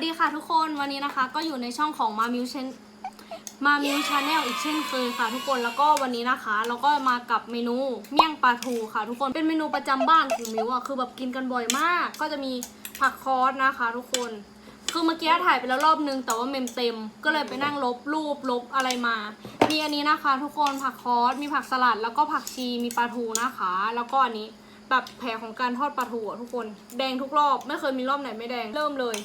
สดีค่ะทุกคนวันนี้นะคะ ก็อยู่ในช่องของมามิวเชนมามิวชาแนลอีกเช่นเคยค่ะทุกคนแล้วก็วันนี้นะคะ เราก็มากับเมนูเมี่ยงปลาทูค่ะทุกคนเป็นเมนูประจำบ้านของมิวอะคือแบบกินกันบ่อยมาก ก็จะมีผักคอสนะคะ ทุกคน คือเมื่อกี้ถ่ายไปแล้วรอบนึงแต่ว่าเมมเต็ม ก็เลยไปนั่งลบรูปลบอะไรมามีอันนี้นะคะ ทุกคนผักคอสมีผักสลัด แล้วก็ผักชีมีปลาทูนะคะ แล้วก็อันนี้แบบแผลของการทอดปลาทูอะทุกคน แดงทุกรอบไม่เคยมีรอบไหนไม่แดงเริ่มเลย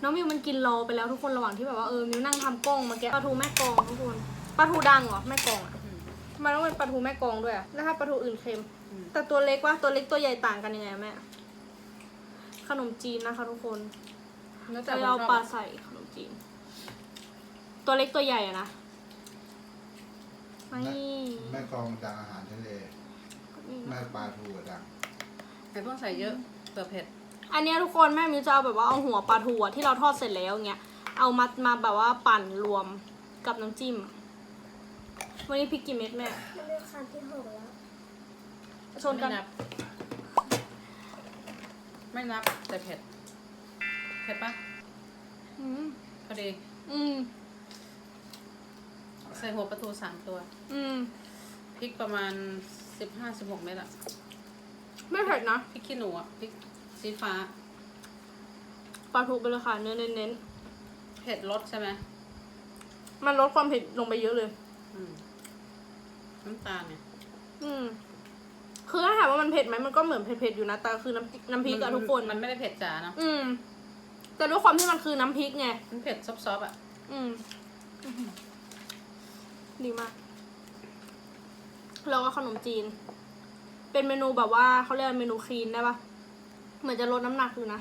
หน้องมิวมันกินรอไปแล้วทุกคนระหว่างที่แบบว่าเออมิวนั่งทำกล้องมาแกะปลาทูแม่กลองทุกคนปลาทูดังเหรอแม่กลองอะทำไมันต้องเป็นปลาทูแม่กลองด้วยอะแล้วถ้าปลาทูอื่นเค็ม อืม แต่ตัวเล็กวะตัวเล็กตัวใหญ่ต่างกันยังไงอะแม่ขนมจีนนะคะทุกคนแล้วแต่จะคนชเอาอบปลาใส่ขนมจีน ตัวเล็กตัวใหญ่อะนะนี่แม่กลองดังอาหารทะเล นี่แม่นะปลาทูอะดังไม่ต้องใส่เยอะเผื่อเผ็ด อันเนี้ยทุกคนแม่มิวจะเอาแบบว่าเอาหัวปลาทูอะที่เราทอดเสร็จแล้วเงี้ย เอามามาแบบว่าปั่นรวมกับน้ำจิ้ม วันนี้พริกกี่เม็ดแม่มันเป็นคำที่หกแล้วชนกัน ไม่นับไม่นับแต่เผ็ด เผ็ดปะอืมพอดี อืมใส่หัวปลาทูสามตัว อืมพริกประมาณสิบห้าสิบหกเม็ดอะไม่เผ็ดนะ พริกขี้หนูอะพริก สีฟ้าปลาทูไปเลยค่ะเนื้อเน้นเผ็ดรสใช่ไหมๆมันลดความเผ็ดลงไปเยอะเลย อืมน้ำตาลเนี่ย อืม คือถ้าถามว่ามันเผ็ดไหมมันก็เหมือนเผ็ดๆอยู่นะแต่คือน้ำน้ำพริกอะทุกคนมันไม่ได้เผ็ดจ๋านะอืม แต่ด้วยความที่มันคือน้ำพริกไง มันเผ็ดซอฟๆอะอืมอื้อหือดีมาก แล้วก็ขนมจีน เป็นเมนูแบบว่าเขาเรียกเมนูคลีนได้ปะ เหมือนจะลดน้ำหนักอยู่นะ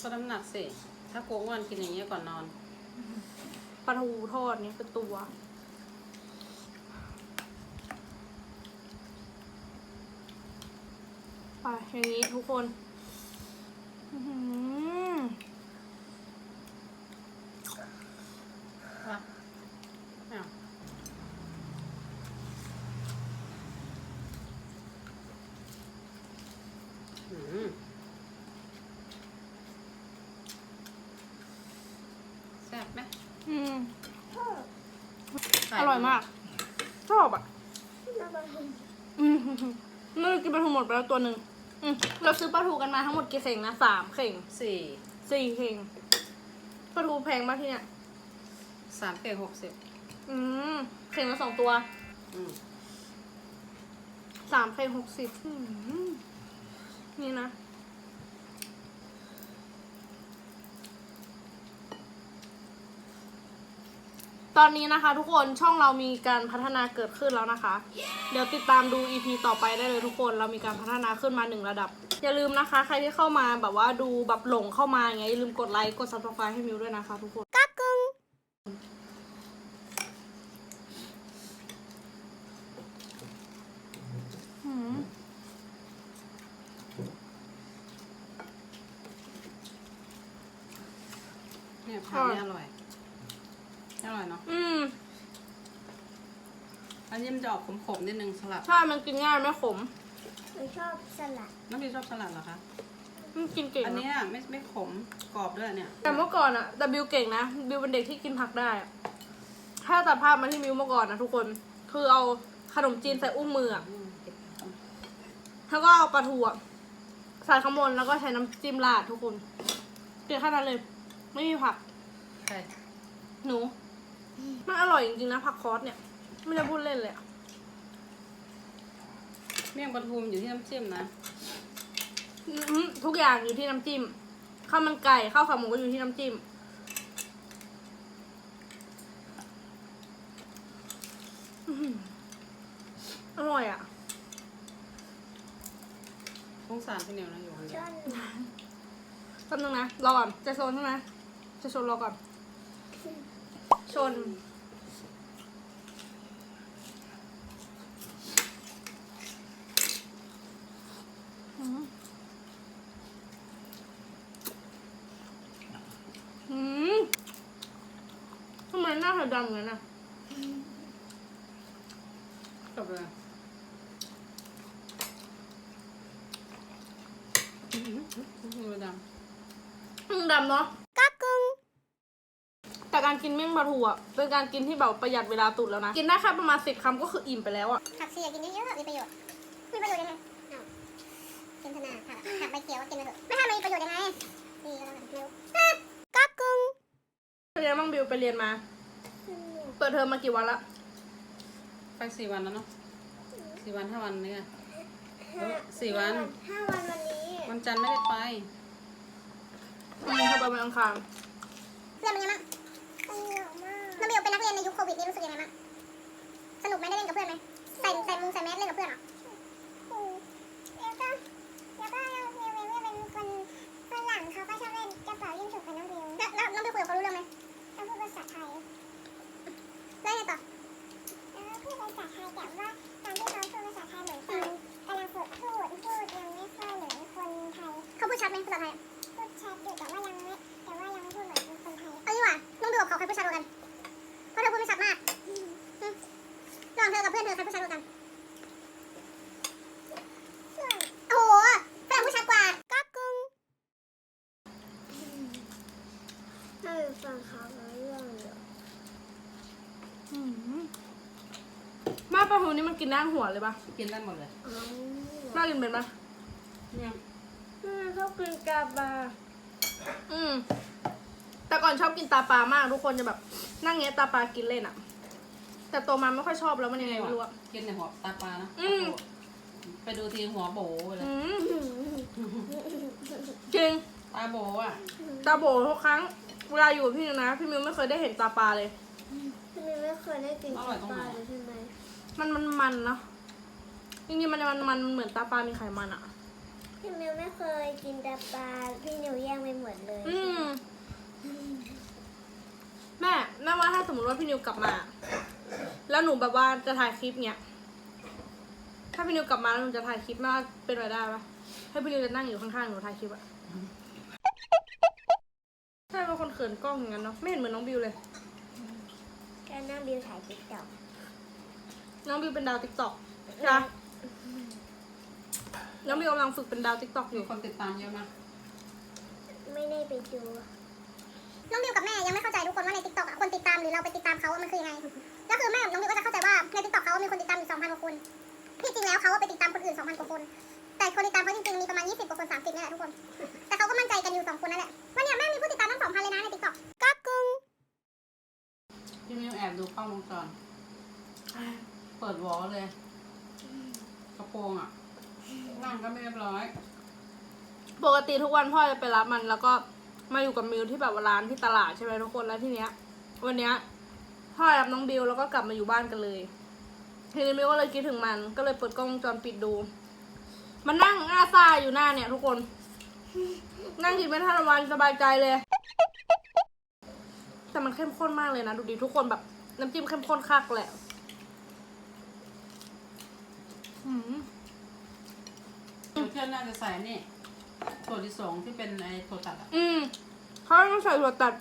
ก็น้ำหนักสิ ถ้ากลัวอ้วนกินอย่างเงี้ยก่อนนอน ปลาทูทอดนี่เป็นตัว ไปอย่างนี้ทุกคน อื้อหือ ว่ะไม่เอาอืมแซ่บไหม อืม ไข่ อร่อยมาก ชอบอะน้ำมันหงอืมนี่กินปลาทูหมดไปแล้วตัวหนึ่งอืมเราซื้อปลาทูกันมาทั้งหมดกี่เข่งนะสามเข่งสี่สี่เข่งปลาทูแพงมากที่เนี่ยสามเก่งหกสิบอืมเข่งละสองตัวอืมสามเข่งหกสิบอืมนี่นะ ตอนนี้นะคะทุกคนช่องเรามีการพัฒนาเกิดขึ้นแล้วนะคะ เดี๋ยวติดตามดู EP ต่อไปได้เลยทุกคนเรามีการพัฒนาขึ้นมาหนึ่งระดับ อย่าลืมนะคะ ใครที่เข้ามาแบบว่าดูแบบหลงเข้ามาอย่างเงี้ยอย่าลืมกดไลค์กด subscribe ให้มิวด้วยนะคะทุกคน กักกึง อืม เนี่ยผักนี่อร่อย อร่อยเนาะ อืม อันนี้มันจะออกขมๆ นิดนึงสลัด ใช่มันกินง่ายไม่ขมมันชอบสลัดน้องพี่ชอบสลัดเหรอคะ มันกินเก่งอันนะเนี้ยไม่ไม่ขมกรอบด้วยเนี่ย แต่เมื่อก่อนอะแต่บิวเก่งนะ บิวเป็นเด็กที่กินผักได้อะถ้าตัดภาพมาที่มิวเมื่อก่อนนะทุกคน คือเอาขนมจีนใส่อุ้งมืออะอืมเก็บเอาแล้วก็เอาปลาทูอะใส่ข้างบนแล้วก็ใช้น้ำจิ้มราดทุกคนเกินแค่นั้นเลย ไม่มีผัก ใช่ หนู มันอร่อยจริงๆนะผักคอสเนี่ย ไม่ได้พูดเล่นเลยอะเมี่ยงปลาทูมนอยู่ที่น้ำจิ้มนะ อื้อหือทุกอย่างอยู่ที่น้ำจิ้มข้าวมันไก่ข้าวขาหมูก็อยู่ที่น้ำจิ้มอื้อหืออร่อยอะสงสารพี่เหนียวนะอยู่คนเดีชยวอนแป๊บนึงนะรอก่อนจะชนใช่ไหมจะชนรอก่อนชน อืมทำไมหน้าเธอดำงั้นอะจบเลยอืมมือดอืมดำเนาะกักกึงแต่การกินเมี่ยงปลาทูอะเป็นการกินที่แบบประหยัดเวลาตุดแล้วนะ กินได้แค่ประมาณสิบคำก็คืออิ่มไปแล้วอะผักชีอยากกินเยอะๆมีประโยชน์ มีประโยชน์ยังไง กินธนาผักผักใบเขียวก็กินไปเถอะไม่ทำมีประโยชน์ยังไงดีก็แล้วกันเร็วกักกึ้งเป็นยังไงบ้างบิวไปเรียนมา เปิดเทอมมากี่วันละำไปสี่วันแล้วเนาะสี่วันห้าวันเนี่ยเออสี่วัน ห้าวันวันนี้วันจันทร์ไม่ได้ไปอืมถ้าไปวันอังคารเพื่อนมันยังบ้างสนุกมากน้องเบลเป็นนักเรียนในยุคโควิดนี่รู้สึกยังไงบ้างสนุกไหมได้เล่นกับเพื่อนไหมใส่ใส่มุงใส่แมสเล่นกับเพื่อนเหรอ พื่อนเธอใครพูดชัดกว่ากันโอ้โหฝรั่งพูดชัดกว่ากักกึ้งถ้าไปฟังเขาเรื่องเดี๋ยวอืมมาปลาทูนี่มันกินได้ทั้งหัวเลยปะกินได้หมดเลยอ๋อน่ากินเป็นปะเนี่ยอืมเขากินกาบาอืม แต่ก่อนชอบกินตาปลามากทุกคนจะแบบ นั่งเงี้ยตาปลากินเล่นอะ แต่โตมาไม่ค่อยชอบแล้วมันยังไงไม่รู้อะกินในหัวตาปลานะอืมไปดูทีหัวโบไปเลยอืมจริงตาโบอะ ตาโบทุกครั้ง เวลาอยู่กับพี่นิวนะ พี่มิวไม่เคยได้เห็นตาปลาเลย พี่มิวไม่เคยได้กินกาบาเลยใช่ไหมมันมันมันเนาะจริงๆมันมันมันเหมือนตาปลามีไขมันอะพี่มิวไม่เคยกินกาบาพี่นิวแย่งไปหมดเลย อืมแม่แม่ว่าถ้าสมมติว่าพี่นิวกลับมา แล้วหนูแบบว่าจะถ่ายคลิปเนี้ยถ้าพี่นิวกลับมาแล้วหนูจะถ่ายคลิปแม่ว่าเป็นไปได้ปะให้พี่นิวจะนั่งอยู่ข้างๆหนูถ่ายคลิปอะใช่เป็นคนเขินกล้องอย่างนั้นเนาะไม่เห็นเหมือนน้องบิวเลย แกนั่งบิวถ่ายติ๊กต็อกน้องบิวเป็นดาวติ๊กต็อกจ้ะน้องบิวกำลังฝึกเป็นดาวติ๊กต็อกอมียู่ คนติดตามเยอะมากไม่ได้ไปดู น้องบิวกับแม่ยังไม่เข้าใจทุกคนว่าในทิกตอกคนติดตามหรือเราไปติดตามเขาว่ามันคือยังไง ก็คือแม่กับน้องบิวก็จะเข้าใจว่าในทิกตอกเขามีคนติดตามอยู่2,000กว่าคนที่จริงแล้วเขาว่าไปติดตามคนอื่น2,000กว่าคน แต่คนติดตามเขาจริงๆมีประมาณ20กว่าคน30นี่แหละทุกคน แต่เขาก็มั่นใจกันอยู่สองคนนั่นแหละว่าเนี่ยแม่มีผู้ติดตามตั้ง2,000เลยนะในทิกตอกกักกึ้งพี่มิวแอบดูกล้องวงจรเปิดวอลเลย กระโปรงอะนั่งก็ไม่เรียบร้อย ปกติทุกวันพ่อจะไปรับมันแล้วก็มาอยู่กับมิวที่แบบว่าร้านที่ตลาดใช่ไหมทุกคนแล้วทีเนี้ย วันเนี้ย พ่อรับน้องบิวแล้วก็กลับมาอยู่บ้านกันเลยทีนี้มิวก็เลยคิดถึงมัน ก็เลยเปิดกล้องวงจรปิดดู มันนั่งหน้าซาอยู่หน้าเนี่ย ทุกคน นั่งกินไม่ทันวันสบายใจเลย แต่มันเข้มข้นมากเลยนะ ดูดิทุกคนแบบ น้ำจิ้มเข้มข้นคักแหละอืมเดี๋ยวเพื่อนน่าจะใส่นี่ถั่วลิสงที่เป็นไอ้ถั่วตัดอะอืมเขาต้องใส่ถั่วตัด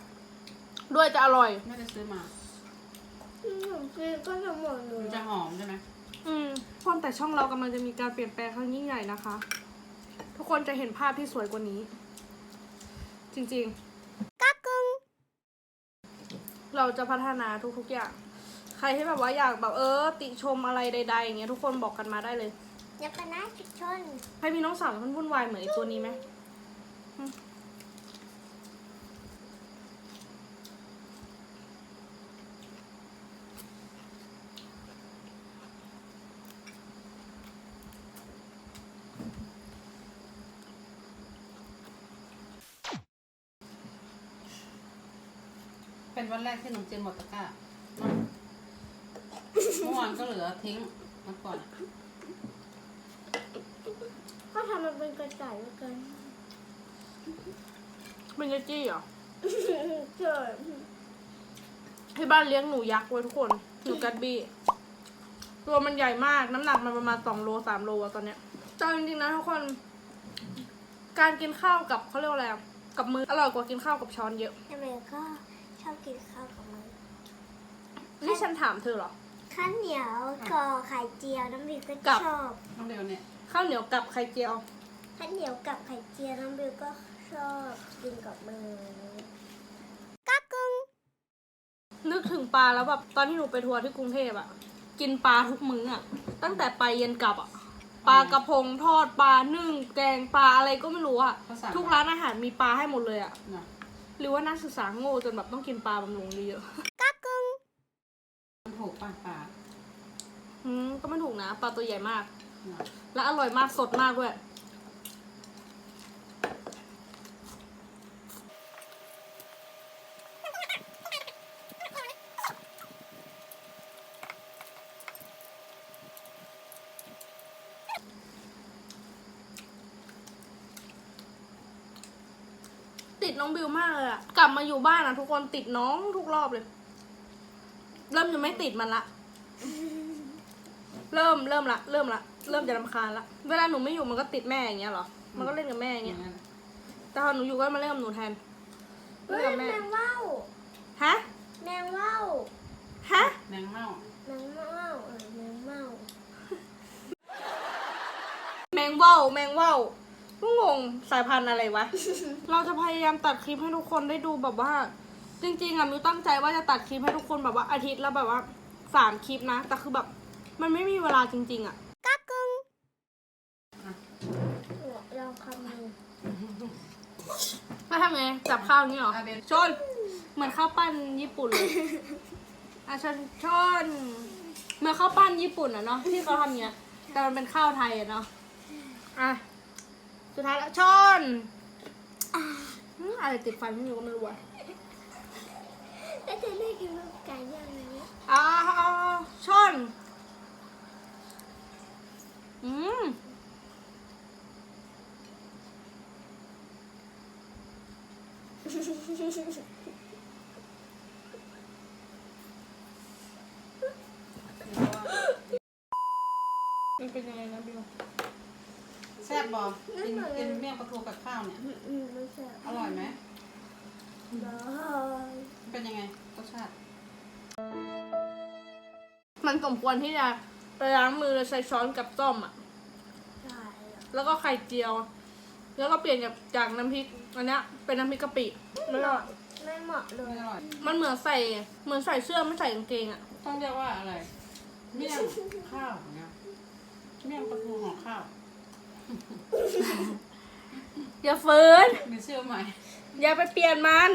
ด้วยจะอร่อย ไม่ได้ซื้อมาผมกิ นก็ทั้งหมดเลมันยจะหอมใช่ไหมอืมคนแต่ช่องเรากำลังจะมีการเปลี่ยนแปลงครั้งยิ่งใหญ่นะคะ ทุกคนจะเห็นภาพที่สวยกว่านี้ จริงๆกักกึงเราจะพัฒนาทุกๆอย่าง ใครที่แบบว่าอยากแบบเออ ติชมอะไรใดๆอย่างเงี้ยทุกคนบอกกันมาได้เลย อยักษ์นะจุดชน ใครมีน้องสาวมันวุ่นวายเหมือนไอตัวนี้ไหมอื เป็นวันแรกที่หนุ่มเจนหมดตะกร้าเมื่อวานก็เหลือทิ้งมาก่อนอะเขาทำมันเป็นกระต่ายแล้วกันเป็นเจจี้เหรอใช่ที่บ้านเลี้ยงหนูยักษ์ไว้ทุกคน หนูกัดบี้ตัวมันใหญ่มาก น้ำหนักมันประมาณสองโลสามโลอะตอนเนี้ยจริงๆนะทุกคน การกินข้าวกับเขาเรียกว่าอะไรอะกับมืออร่อยกว่ากินข้าวกับช้อนเยอะอเมริ ก็ชอบกินข้าวกับมันนี่ฉันถามเธอเหรอ ข้าวเหนียวก่อไข่เจียวน้ำพริกก็กับ ชอบ น้องเดียวเนี่ยข้าวเหนียวกับไข่เจียว ข้าวเหนียวกับไข่เจียวน้องบิวก็ชอบกินกับมือนึกถึงปลาแล้วแบบตอนที่หนูไปทัวร์ที่กรุงเทพอะกินปลาทุกมื้ออะตั้งแต่ไปเย็นกลับอะปลากระพงทอดปลานึ่งแกงปลาอะไรก็ไม่รู้อะเขาสั่งทุกร้านอาหารมีปลาให้หมดเลยอะน่ะ หรือว่านักศึกษาโง่จนแบบต้องกินปลาบำรุงเยอะมันถูกป่ะป่าๆอืมก็ไม่ถูกนะ ปลาตัวใหญ่มากน่ะและอร่อยมากสดมากด้วย ติดน้องบิวมากเลยอะกลับมาอยู่บ้านอะทุกคนติดน้องทุกรอบเลย เริ่มจะไม่ติดมันละ เริ่มเริ่มละเริ่มละเริ่มจะรำคาญละ เวลาหนูไม่อยู่มันก็ติดแม่อย่างเงี้ยเหรอ มันก็เล่นกับแม่อย่างอเงี้ย่ายงนั้นแต่พอหนูอยู่ก็มาเล่นกับหนูแทนเฮ้เล่นยกับแมแม่งว่าวฮะ แมงว่าวฮะ แมงเม่าแมงว่าวเออแมงว่าวแมงว่าวแมงว่าว ก็งงสายพันธุ์อะไรวะ เราจะพยายามตัดคลิปให้ทุกคนได้ดูแบบว่า จริงๆอะมิวตั้งใจว่าจะตัดคลิปให้ทุกคนแบบว่าอาทิตย์ละแบบว่าสามคลิปนะ แต่คือแบบมันไม่มีเวลาจริง ๆอะลองคำนึงแล้วทำไงจับข้าวอย่างนี้เหรออาเบนชน เหมือนข้าวปั้นญี่ปุ่นเลยอะชนชนเหมือนข้าวปั้นญี่ปุ่นอะเนาะที่เขาทำเนี้ยแต่มันเป็นข้าวไทยอะเนาะอะ สุดท้ายแล้วชนอะอืมอะไรติดฟันไม่รู้ก็ไม่รู้อะแล้วจะได้กินกับไก่ย่างไหมอ่าชนอืมมันเป็นยังไงนะบิวแซ่ บบอกกินกินเมี่ยงปลาทูกับข้าวเนี่ย อืมไม่ใช่อร่อยไหมร้อยเป็นยังไงรสชาติ มันสมควรที่จะไปล้างมือใส่ช้อนกับส้อมอะ ใช่แล้วก็ไข่เจียว แล้วก็เปลี่ยนจากจากน้ำพริกอันเนี้ยเป็นน้ำพริกกะปิไม่อร่อยไม่เหมาะเลไม่ยอร่อย มันเหมือนใส่เหมือนใส่เสื้อไม่ใส่กางเกงอะ ต้องเรียกว่าอะไร เมี่ยงข้าวเนี่ยเมี่ยงปลาทูห่อข้าว อย่าฝืนมีชื่อใหม่ อย่าไปเปลี่ยนมัน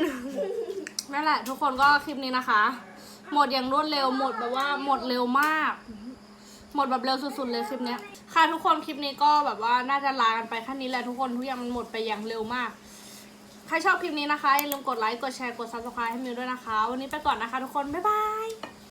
นั่นแหละ ทุกคนก็คลิปนี้นะคะ หมดอย่างรวดเร็วหมดแบบว่าหมดเร็วมาก หมดแบบเร็วสุดๆเลยคลิปเนี้ยค่ะทุกคนคลิปนี้ก็แบบว่าน่าจะลากันไปแค่นี้แหละทุกคนทุกอย่างมันหมดไปอย่างเร็วมาก ใครชอบคลิปนี้นะคะอย่าลืมกดไลค์กดแชร์กด subscribe ให้มิวด้วยนะคะ วันนี้ไปก่อนนะคะ ทุกคนบ๊ายบาย